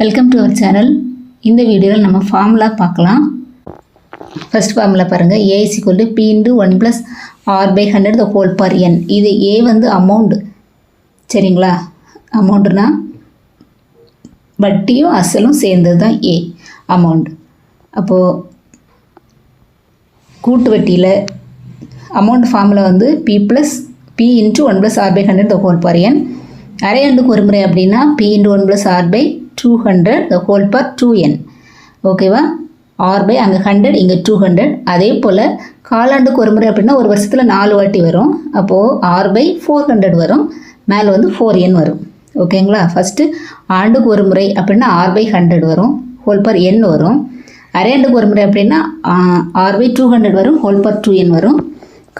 Welcome to our channel இந்த வீடியோவில் நம்ம ஃபார்முலா பார்க்கலாம். ஃபர்ஸ்ட் ஃபார்முலா பாருங்கள் A is equal to P into one plus R by hundred the whole power n இது A வந்து amount சரிங்களா? அமௌண்ட்டுனா வட்டியும் அசலும் சேர்ந்தது தான் ஏ அமௌண்ட் அப்போது கூட்டு வட்டியில் அமௌண்ட் ஃபார்முலா வந்து P plus P into one plus R by hundred the whole power n அரை ஆண்டுக்கு ஒரு முறை அப்படின்னா P into one plus R by two hundred the whole power two n ஓகேவா ஆர் பை அங்கே ஹண்ட்ரட் இங்கே two hundred அதே போல் காலாண்டுக்கு ஒரு முறை அப்படின்னா ஒரு வருஷத்தில் நாலு வாட்டி வரும். அப்போது ஆர் பை ஃபோர் ஹண்ட்ரட் வரும். மேலே வந்து ஃபோர் என் வரும். ஓகேங்களா ஃபஸ்ட்டு ஆண்டுக்கு ஒரு முறை அப்படின்னா ஆர் பை ஹண்ட்ரட் வரும். ஹோல் பர் என் வரும். அரையாண்டுக்கு ஒரு முறை அப்படின்னா ஆர் பை டூ ஹண்ட்ரட் வரும். ஹோல் பர் டூ என் வரும்.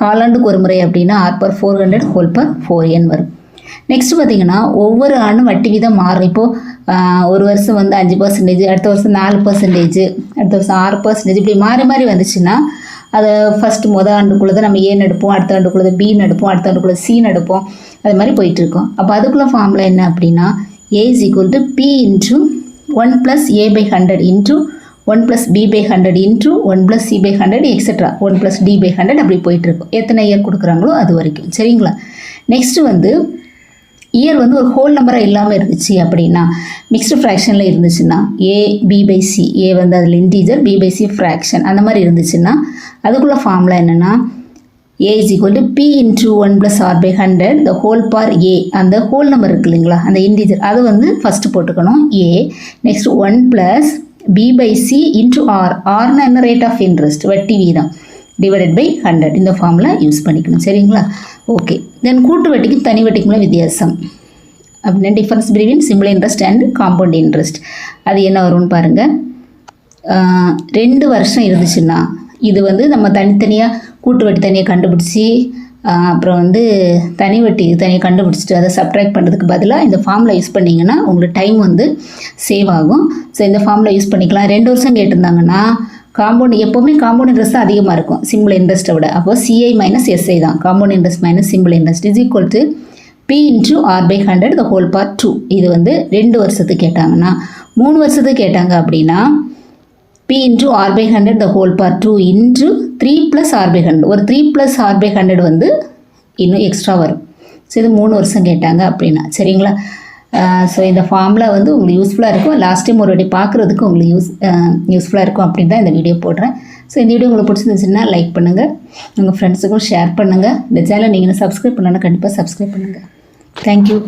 காலாண்டுக்கு ஒரு முறை அப்படின்னா R per four hundred whole power four n வரும். நெக்ஸ்ட் பார்த்தீங்கன்னா ஒவ்வொரு ஆண்டும் வட்டி வீதம் மாறும். இப்போது ஒரு வருஷம் வந்து அஞ்சு பர்சன்டேஜ் அடுத்த வருஷம் நாலு பர்சன்டேஜ் அடுத்த வருஷம் ஆறு பர்சன்டேஜ் இப்படி மாறி மாறி வந்துச்சுன்னா அதை ஃபஸ்ட்டு மொதல் தான் நம்ம ஏ நடுப்போம் அடுத்த ஆண்டுக்குள்ளே பி நடுப்போம் அடுத்த ஆண்டுக்குள்ளே சி எடுப்போம் அது மாதிரி போயிட்டுருக்கோம். அப்போ அதுக்குள்ள ஃபார்முலா என்ன அப்படின்னா A is equal to P into one plus A by hundred into one plus B by hundred into one plus C by hundred extra one plus D by hundred அப்படி போயிட்டுருக்கும். எத்தனை இயர் கொடுக்குறாங்களோ அது வரைக்கும். சரிங்களா? Next வந்து year வந்து ஒரு ஹோல் நம்பராக இல்லாமல் இருந்துச்சு அப்படின்னா மிக்ஸ்டு ஃப்ராக்ஷனில் இருந்துச்சுன்னா A B by C A வந்து அதில் integer B by C fraction அந்த மாதிரி இருந்துச்சுன்னா அதுக்குள்ள ஃபார்முலா என்னென்னா A is equal to P into one plus R by hundred the whole power A அந்த ஹோல் நம்பர் இருக்கு இல்லைங்களா அந்த இன்டீஜர் அதை வந்து ஃபஸ்ட்டு போட்டுக்கணும். A next one plus B by C into R ஆர்னா என்ன ரேட் ஆஃப் இன்ட்ரெஸ்ட் வட்டி வீதம். டிவைடட் பை ஹண்ட்ரட் இந்த ஃபார்முலா யூஸ் பண்ணிக்கணும். சரிங்களா? ஓகே தென் கூட்டு வட்டிக்கும் தனி வட்டிக்குள்ள வித்தியாசம். அப்படின்னா difference between simple interest and compound interest அது என்ன வரும்னு பாருங்கள் ரெண்டு வருஷம் இருந்துச்சுன்னா இது வந்து நம்ம தனித்தனியாக கூட்டு வட்டி தனியாக கண்டுபிடிச்சி அப்புறம் வந்து தனி வட்டி தனியாக கண்டுபிடிச்சிட்டு அதை சப்ட்ராக்ட் பண்ணுறதுக்கு பதிலாக இந்த ஃபார்மில் யூஸ் பண்ணிங்கன்னா உங்களுக்கு டைம் வந்து சேவ் ஆகும். ஸோ இந்த ஃபார்மில் யூஸ் பண்ணிக்கலாம். ரெண்டு வருஷம் கேட்டிருந்தாங்கன்னா காம்பவுண்ட் எப்போவுமே காம்பவுண்ட் இன்ட்ரெஸ்ட் தான் அதிகமாக இருக்கும். சிம்பிள் இன்ட்ரெஸ்ட்டை விட. அப்போ சிஐ மைனஸ் எஸ்ஐ தான். Compound interest minus simple interest is equal to P into R by hundred the whole part two இது வந்து ரெண்டு வருஷத்துக்கு கேட்டாங்கன்னா மூணு வருஷத்துக்கு கேட்டாங்க அப்படின்னா P into R by hundred the whole part two into three plus R by hundred ஒரு three plus R by hundred வந்து இன்னும் எக்ஸ்ட்ரா வரும். ஸோ இது மூணு வருஷம் கேட்டாங்க அப்படின்னா. சரிங்களா? ஸோ இந்த ஃபார்முலா வந்து உங்களுக்கு யூஸ்ஃபுல்லாக இருக்கும். லாஸ்ட் டைம் ஒரு வாட்டி பார்க்குறதுக்கு உங்களுக்கு யூஸ் யூஸ்ஃபுல்லாக இருக்கும் அப்படின்னு தான் இந்த வீடியோ போடுறேன். ஸோ இந்த வீடியோ உங்களுக்கு பிடிச்சிருந்துச்சுன்னா லைக் பண்ணுங்கள் உங்கள் ஃப்ரெண்ட்ஸுக்கும் ஷேர் பண்ணுங்கள் இந்த சேனலை நீங்கள் சப்ஸ்கிரைப் பண்ணலன்னா கண்டிப்பாக சப்ஸ்கிரைப் பண்ணுங்கள் தேங்க்யூ